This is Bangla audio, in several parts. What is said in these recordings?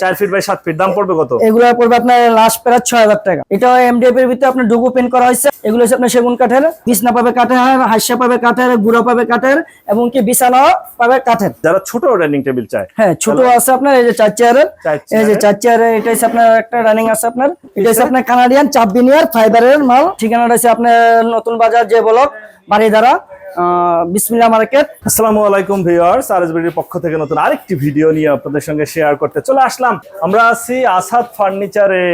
চার ফিট বাই সাত ফিট দাম পড়বে কত? এগুলো পড়বে আপনার লাস্ট প্রায় ছয় হাজার টাকা এটা এমডিএফ এর ভিতরে আপনার ডুগু করা হয়েছে। এগুলো হচ্ছে আপনার সেগুন কাঠের বিছনা পাবে কাঠের পাবে কাঠের গুঁড়ো পাবে কাঠের এবং কি বিছানা পাবে কাঠের। যারা ছোট ডাইনিং টেবিল চায়। হ্যাঁ ছোট আছে আপনার এই যে চার চেয়ারের এই যে চার চেয়ারের এটা হচ্ছে আপনার একটা রানিং আছে আপনার। এটা হচ্ছে আপনার কানাডিয়ান চাপ বিনিয়ার ফাইবারের মাল। ঠিকানাটা হচ্ছে আপনার নতুন বাজার যে ব্লক বাড়ি দ্বারা বিসমিল্লা মার্কেট আসসালামু আলাইকুম ভিউয়ার্স আরএসবিডির পক্ষ থেকে নতুন আরেকটি ভিডিও নিয়ে আপনাদের সঙ্গে শেয়ার করতে চলে আসলাম। আমরা আছি আসাদ ফার্নিচারে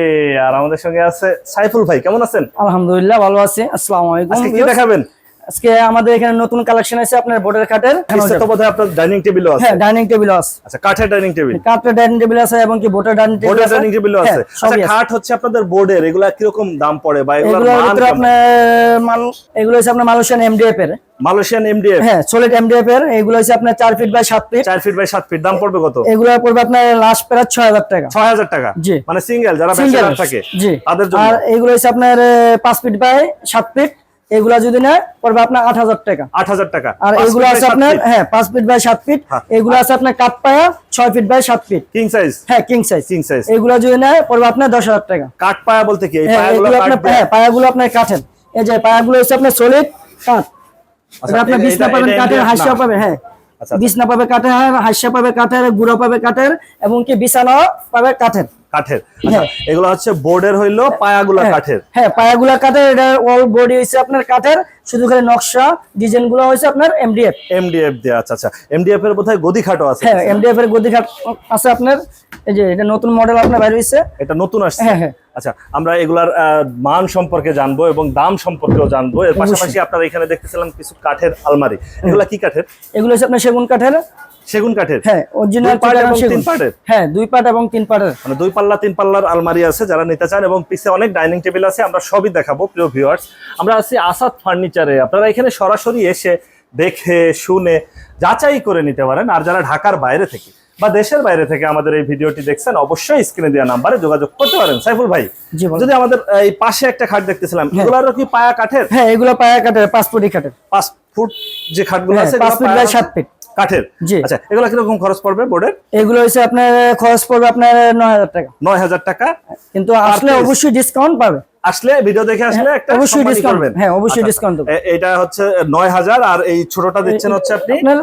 আর আমাদের সঙ্গে আছে সাইফুল ভাই কেমন আছেন? আলহামদুলিল্লাহ ভালো আছি। আসসালামু আলাইকুম কি দেখাবেন? আজকে আমাদের এখানে নতুন কালেকশন আছে আপনার বোর্ডের কাঠের বোধহয় আপনার ডাইনিং টেবিলও আছে। হ্যাঁ ডাইনিং টেবিল আছে। আচ্ছা কাঠের ডাইনিং টেবিল কাঠের ডাইনিং টেবিল আছে এবং কি বোর্ডের ডাইনিং টেবিল বোর্ডের ডাইনিং টেবিলও হ্যাঁ, আছে। আচ্ছা আছে। খাট হচ্ছে আপনাদের বোর্ডের এগুলা কীরকম দাম পড়ে বা এগুলোর মান আপনার মাল এগুলো হচ্ছে আপনার মালয়েশিয়ান এমডিএফ এর। মালয়েশিয়ান এমডিএফ হ্যাঁ সলিড এমডিএফ এর। এগুলো হচ্ছে আপনার চার ফিট বাই সাত ফিট চার ফিট বাই সাত ফিট দাম পড়বে কত? এগুলো পড়বে আপনার লাস্ট প্রায় ছয় হাজার টাকা। ছয় হাজার টাকা? জি। মানে সিঙ্গেল যারা ব্যাচেলার থাকে জি। তাদের জন্য। আর এগুলো হচ্ছে আপনার আহ, পাঁচ ফিট বাই সাত ফিট এগুলা যদি নেয় পড়বে আপনার আট হাজার টাকা। আট হাজার টাকা। আর পাঁচ এগুলো আছে আপনার হ্যাঁ পাঁচ ফিট বাই সাত ফিট হ্যাঁ। এগুলো আছে আপনার কাঠ পায়া ছয় ফিট বাই সাত ফিট কিং সাইজ হ্যাঁ কিং সাইজ কিং সাইজ এগুলো যদি নেয় পড়বে আপনার দশ হাজার টাকা। কাঠ পায়া বলতে কি? হ্যাঁ, পায়াগুলো এগুলো আপনার দেয়া? হ্যাঁ পায়াগুলো আপনার কাঠের। এই যে পায়াগুলো হচ্ছে আপনার সলিড কাঠ। আচ্ছা, আপনার বিছনা পাবেন কাঠের হাস্যা পাবে হ্যাঁ। আচ্ছা, বিছনা পাবে কাঠের হাস্যা পাবে কাঠের গুঁড়ো পাবে কাঠের এবং কি বিছানা পাবে কাঠের। কাঠের। আচ্ছা হ্যাঁ। এগুলো হচ্ছে বোর্ডের হইল পায়াগুলো হ্যাঁ, কাঠের। হ্যাঁ পায়াগুলা কাঠের এটা অল বডি হচ্ছে আপনার কাঠের শুধু খালি নকশা ডিজাইনগুলো হচ্ছে আপনার এমডিএফ এমডিএফ দিয়ে আচ্ছা আচ্ছা। এমডিএফ এর বোধহয় গদি খাটও আছে। হ্যাঁ এমডিএফ এর গদি কাঠ আছে আপনার এই যে এটা নতুন মডেল আপনার বাইরে হয়েছে এটা নতুন আসছে। হ্যাঁ, হ্যাঁ। আচ্ছা আমরা এগুলার মান সম্পর্কে জানব এবং দাম সম্পর্কেও জানব। এর পাশাপাশি আপনারা এখানে দেখতেছিলাম কিছু কাঠের আলমারি। এগুলা কি কাঠের? এগুলো হচ্ছে আপনার সেগুন কাঠের। সেগুন কাঠের? হ্যাঁ অরিজিনাল তিন পাটের? হ্যাঁ দুই পাট এবং তিন পাটের। মানে দুই পাল্লা তিন পাল্লার আলমারি আছে যারা নিতে চান এবং পিছে অনেক ডাইনিং টেবিল আছে আমরা সবই দেখাবো প্রিয় ভিউয়ার্স আমরা আছি আসাদ ফার্নিচারে। আপনারা এখানে সরাসরি এসে দেখে শুনে যাচাই করে নিতে পারেন। আর যারা ঢাকার বাইরে থেকে বা দেশের বাইরে থেকে আমাদের এই ভিডিওটি দেখছেন অবশ্যই স্ক্রিনে দেওয়া নাম্বারে যোগাযোগ করতে পারেন। সাইফুল ভাই যদি আমাদের এই পাশে একটা খাট দেখতেছিলাম এগুলারও কি পায়া কাঠের? হ্যাঁ এগুলো পায়া কাঠের পাঁচ ফুটি কাঠের। পাঁচ ফুট যে খাটগুলো হ্যাঁ, আছে পাঁচ ফিট বাই সাত ফিট। কাঠের। জি। আচ্ছা এগুলো কীরকম খরচ পড়বে বোর্ডের? এগুলো হচ্ছে আপনার খরচ পড়বে আপনার নয় হাজার টাকা। নয় হাজার টাকা। কিন্তু আসলে অবশ্যই ডিসকাউন্ট পাবে। আসলে ভিডিও দেখে আসলে একটা হ্যাঁ, অবশ্যই সম্মানী discount, করবেন। হ্যাঁ, অবশ্যই আচ্ছা, discount দেবো। এ- এটা হচ্ছে নয় হাজার আর এই ছোটটা দিচ্ছেন হচ্ছে আপনি আপনার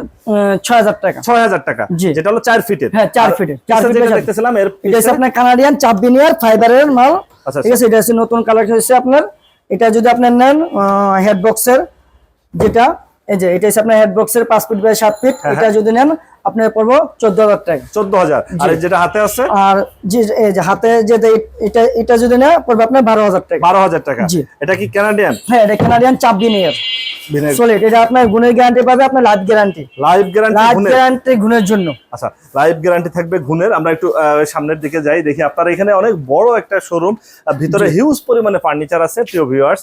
ছয় হাজার টাকা। ছয় হাজার টাকা। জি। যেটা হলো চার ফিটের হ্যাঁ, চার ফিটের, পিছে চার ফিটের যেটা দেখতেছিলাম এর এটা হচ্ছে পিছে- আপনার কানাডিয়ান চাপ বিনিয়ার ফাইবারের মাল। আচ্ছা, ঠিক আছে এটা হচ্ছে নতুন কালেকশন হচ্ছে আপনার। এটা যদি আপনার নেন হেড বক্সের যেটা এই যে এটা হচ্ছে আপনার হেড বক্সের পাঁচ ফিট বাই সাত ফিট হ্যাঁ, এটা যদি নেন আপনার পড়ব চোদ্দ হাজার টাকা। চোদ্দ হাজার। আর যেটা হাতে আছে? আর যে হাতে যে এটা এটা যদি নেন পড়বে আপনার বারো হাজার টাকা। বারো হাজার টাকা। এটা কি কানাডিয়ান হ্যাঁ এটা কানাডিয়ান চাপ বিনিয়ার সলিড এটা আপনার গুণের গ্যারান্টি পাবে আপনার life guarantee live guarantee life guarantee গুণের জন্য। আচ্ছা লাইভ গ্যারান্টি থাকবে গুণের। আমরা একটু সামনের দিকে যাই দেখি আপনার এখানে অনেক বড় একটা শোরুম ভিতরে হিউজ পরিমাণে ফার্নিচার আছে প্রিয় ভিউয়ার্স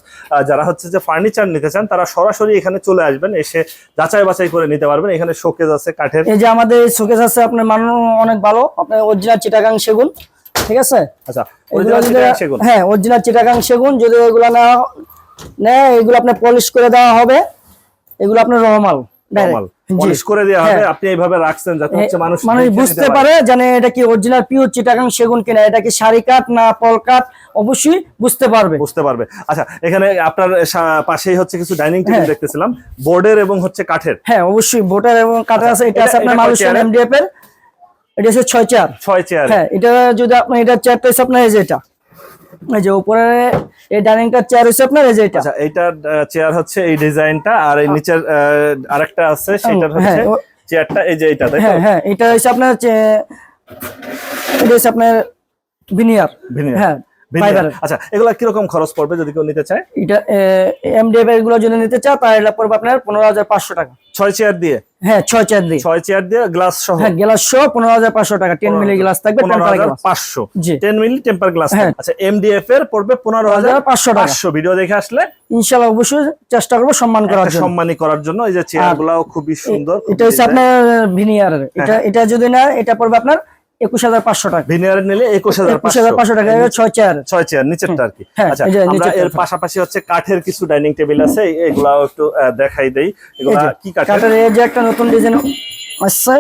যারা হচ্ছে যে ফার্নিচার নিতে চান তারা সরাসরি এখানে চলে আসবেন এসে যাচাই বাছাই করে নিতে পারবেন। এখানে শোকেজ আছে কাঠের। এই যে আমাদের শোকেস আছে আপনার মান অনেক ভালো। আপনার অরিজিনাল চিটাগাং সেগুন ঠিক আছে? আচ্ছা হ্যাঁ অরিজিনাল চিটাগাং সেগুন যদি এগুলো না নেয় এগুলো আপনার পলিশ করে দেওয়া হবে। এগুলো আপনার রহমাল নরমাল পলিশ করে দেওয়া হবে হ্যাঁ। আপনি এইভাবে রাখছেন যাতে হচ্ছে মানুষ মানুষ বুঝতে পারে। জানে এটা কি অরিজিনাল পিওর চিটাগাং সেগুন কিনা এটা কি শাড়ি না পল অবশ্যই বুঝতে পারবে। বুঝতে পারবে। আচ্ছা এখানে আপনার পাশেই হচ্ছে কিছু ডাইনিং টেবিল হ্যাঁ। দেখতেছিলাম বোর্ডের এবং হচ্ছে কাঠের। হ্যাঁ অবশ্যই বোর্ডের এবং কাঠের আছে এটা আছে আপনার মালয়েশিয়ান এমডিএফ এর? এটা হচ্ছে ছয় চেয়ার ছয় চেয়ার হ্যাঁ এটা যদি আপনার এটা চেয়ারটা হচ্ছে আপনার এই যে এটা। এই যে উপরে এই ডাইনিংটার চেয়ার হচ্ছে আপনার এই যে এটা? আচ্ছা এইটার চেয়ার হচ্ছে এই ডিজাইনটা আর এই নিচের আরেকটা আছে সেটার হচ্ছে হ্যাঁ, চেয়ারটা এই যে এইটা তাই হ্যাঁ হ্যাঁ এটা হচ্ছে আপনার এটা হচ্ছে আপনার ভিনিয়ার Veneer। হ্যাঁ আচ্ছা এগুলা কীরকম খরচ পড়বে যদি কেউ নিতে চায়? এটা এমডিএফ এরগুলো যদি নিতে চাও তাহলে পড়বে আপনার পনেরো হাজার পাঁচশো টাকা। ছয় চেয়ার দিয়ে? হ্যাঁ ছয় চেয়ার দিয়ে। ছয় চেয়ার দিয়ে গ্লাস সহ? হ্যাঁ গ্লাস সহ পনেরো হাজার পাঁচশো টাকা। টেন মিলি গ্লাস থাকবে পাঁচশো। Ten mil temper glass. আচ্ছা এমডিএফ এর পড়বে পনেরো হাজার 500 টাকা। পাঁচশো ভিডিও দেখে আসলে ইনশাল্লাহ অবশ্যই চেষ্টা করব সম্মান করার জন্য। সম্মানই করার জন্য। এই যে চেয়ার গুলাও খুবই সুন্দর এটা হচ্ছে আপনার ভিনিয়ার এটা হ্যাঁ। এটা যদি না এটা পড়বে আপনার একুশ হাজার পাঁচশো টাকা। ভিনিয়ার নিলে একুশ হাজার একুশ হাজার পাঁচশো টাকা ছয় চেয়ার ছয় চেয়ার নিচেরটা আর কি হ্যাঁ, আচ্ছা। এর পাশাপাশি হচ্ছে কাঠের কিছু ডাইনিং টেবিল আছে এগুলাও একটু দেখাই দেই। এই এগুলা যে কি কাঠের? কাঠের এই যে একটা নতুন ডিজাইন আসছে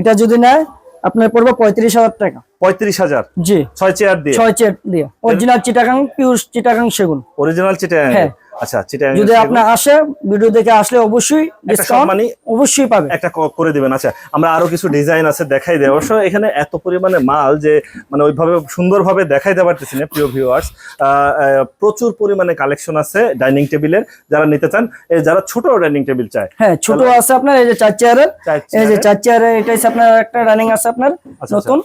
এটা যদি নেয় আপনার পড়বে পঁয়ত্রিশ হাজার টাকা। পঁয়ত্রিশ হাজার? জি। ছয় চেয়ার দিয়ে? ছয় দিয়ে। অরিজিনাল চিটাগাং পিউর চিটাগাং সেগুন। অরিজিনাল চিটাং হ্যাঁ। আচ্ছা চিটাং যদি আপনি আসে ভিডিও দেখে আসলে অবশ্যই ডিসকাউন্ট অবশ্যই পাবে। একটা করে দিবেন। আচ্ছা আমরা আরও কিছু ডিজাইন আছে দেখাই দেব অবশ্য এখানে এত পরিমাণে মাল যে মানে ওইভাবে সুন্দরভাবে দেখাই দিতে পারতেছি না প্রিয় ভিউয়ার্স প্রচুর পরিমাণে কালেকশন আছে ডাইনিং টেবিলের যারা নিতে চান। যারা ছোট ডাইনিং টেবিল চায় হ্যাঁ ছোট আছে আপনার এই যে চার চেয়ারের এই যে। চার চেয়ারের এটা আপনার একটা ডাইনিং আছে আপনার আচ্ছা, নতুন।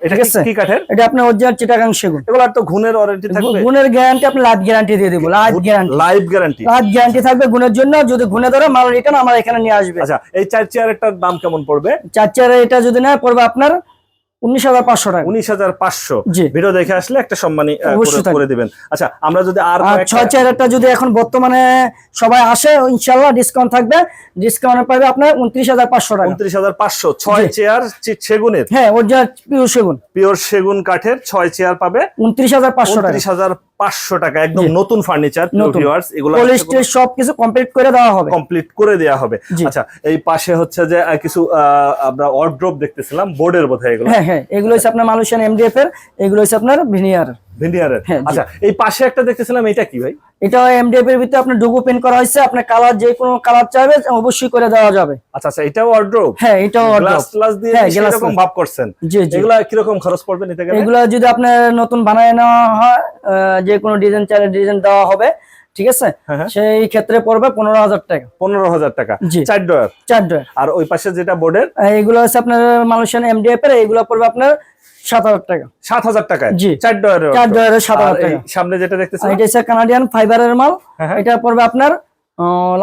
এটা কি- কাঠের? এটা আপনার অরিজিনাল চিটাগাং সেগুন। এগুলো তো ঘুণের ওয়ারেন্টি থাকবে? গুণের গ্যারান্টি আপনি লাইফ গ্যারান্টি দিয়ে দিব life guarantee live guarantee life guarantee থাকবে গুণের জন্য যদি গুণে ধরে মাল রিটার্ন আমার এখানে নিয়ে আসবে। আচ্ছা এই চার দাম কেমন পড়বে? চার এটা যদি না পড়বে আপনার উনিশ হাজার পাঁচশো টাকা। উনিশ হাজার পাঁচশো। ভিডিও দেখে আসলে একটা সম্মানী করে- দিবেন। আচ্ছা আমরা যদি আর ছয় যদি এখন বর্তমানে সবাই আসে ইনশাল্লাহ ডিসকাউন্ট থাকবে। ডিসকাউন্ট পাবে আপনার উনত্রিশ হাজার পাঁচশো টাকা। উনত্রিশ হাজার পাঁচশো ছয় চেয়ার সেগুনের। হ্যাঁ পিওর সেগুন। পিওর সেগুন কাঠের ছয় চেয়ার পাবে উনত্রিশ হাজার পাঁচশো টাকা। উনত্রিশ হাজার পাঁচশো টাকা একদম নতুন ফার্নিচার নতুন। ভিউয়ার্স এগুলো পলিস্টের কমপ্লিট করে দেওয়া হবে। কমপ্লিট করে দেওয়া হবে। আচ্ছা এই পাশে হচ্ছে যে কিছু আহ, আমরা অর্ড্রপ দেখতেছিলাম বোর্ডের বোধহয় এগুলো। হ্যাঁ এগুলো হচ্ছে আপনার মালয়েশিয়ান এমডিএফ এর এগুলো হচ্ছে আপনার ভিনিয়ার ভিনিয়ারের হ্যাঁ, আচ্ছা এই পাশে একটা দেখতেছিলাম এটা কি ভাই? এটা এমডিএফ এর ভিতরে আপনার ডুগু পেন করা হয়েছে আপনার কালার যে কোনো কালার চাইবে অবশ্যই করে দেওয়া যাবে। আচ্ছা আচ্ছা এটাও হ্যাঁ এটাও গ্লাস গ্লাস দিয়ে হ্যাঁ, এরকম ভাব করছেন? জি জি। এগুলা কীরকম খরচ পড়বে নিতে গেলে? এগুলো যদি আপনার নতুন বানায় নেওয়া হয় যে কোনো ডিজাইন চাইলে ডিজাইন দেওয়া হবে ঠিক আছে? হ্যাঁ, হ্যাঁ। সেই ক্ষেত্রে পড়বে পনেরো হাজার টাকা। পনেরো হাজার টাকা। চার ডয়ার চার ড্রয়ার। আর ওই পাশে যেটা বোর্ডের? এগুলো হচ্ছে আপনার মালয়েশিয়ান এমডিএফ এর এগুলো পড়বে আপনার সাত হাজার টাকা। সাত হাজার টাকায়? জি। চার ডয়ারের চার ড্রয়ারের সাত আর হাজার টাকা। সামনে যেটা আর দেখতেছিলাম এটা হচ্ছে কানাডিয়ান ফাইবারের মাল। হ্যাঁ। এটা পড়বে আপনার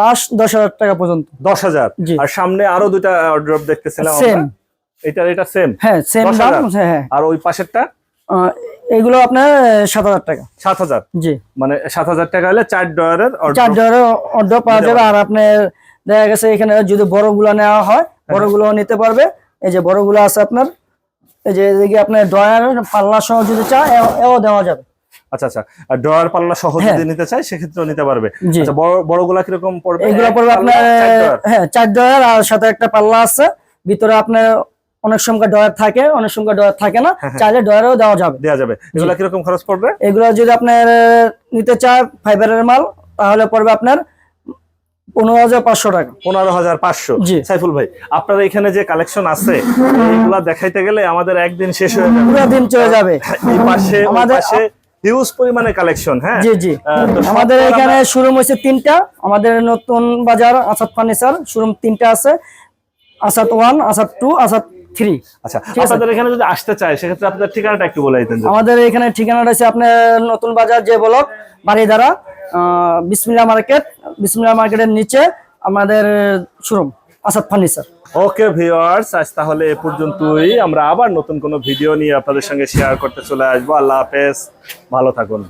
লাস্ট দশ হাজার টাকা পর্যন্ত। দশ হাজার? আর সামনে আরও দুইটা ড্রপ দেখতেছিলাম সেম এটা এটা সেম হ্যাঁ সেম দাম। হ্যাঁ আর ওই পাশেরটা? এগুলো আপনার সাত হাজার টাকা। সাত হাজার? জি। মানে সাত হাজার টাকা হলে চার ডয়ারের চার ডলারের অর্ডার পাওয়া যাবে। আর আপনার দেখা গেছে এখানে যদি বড়গুলো নেওয়া হয় হ্যাঁ। বড়গুলো নিতে পারবে। এই যে বড়গুলো আছে আপনার এই যে এদিকে আপনার ডয়ার পাল্লা সহ যদি চায় এও- দেওয়া যাবে। আচ্ছা আচ্ছা। আর ডয়ার পাল্লা সহ হ্যাঁ। যদি নিতে চাই সেক্ষেত্রেও নিতে পারবে। আচ্ছা বড় বড়গুলা কীরকম পড়বে? এগুলো পড়বে আপনার হ্যাঁ চার ডয়ার আর সাথে একটা পাল্লা আছে। ভিতরে আপনার অনেক সংখ্যা ডয়ার থাকে অনেক সংখ্যা ডয়ার থাকে না হ্যাঁ, চাইলে ডয়ারও দেওয়া যাবে। দেওয়া যাবে। এগুলা কীরকম খরচ পড়বে? এগুলো যদি আপনার নিতে চায় ফাইবারের মাল তাহলে পড়বে আপনার পনেরো হাজার পাঁচশো টাকা। পনেরো হাজার পাঁচশো। সাইফুল ভাই আপনার এখানে যে কালেকশন আছে এগুলা দেখাইতে গেলে আমাদের একদিন শেষ হয়ে যাবে। পুরো দিন চলে যাবে। এই পাশে ওই আমাদের- পাশে হিউজ পরিমাণে কালেকশন হ্যাঁ? জি জি। আমাদের এখানে শোরুম হয়েছে তিনটা। আমাদের নতুন বাজার আসাদ ফার্নিচার শোরুম তিনটা আছে। Asad one Asad two Asad three আচ্ছা আপনাদের এখানে যদি আসতে চায় সেক্ষেত্রে আপনাদের ঠিকানাটা একটু বলে দিতেন আমাদের এখানে ঠিকানাটা আছে আপনার নতুন বাজার যে ব্লক বাড়িধারা বিসমিল্লা মার্কেট বিসমিল্লা মার্কেটের নিচে আমাদের showroom Asad furniture okay viewers আজ তাহলে এ পর্যন্তই। আমরা আবার নতুন কোনো ভিডিও নিয়ে আপনাদের সঙ্গে শেয়ার করতে চলে আসব। আল্লাহ হাফেজ। ভালো থাকুন।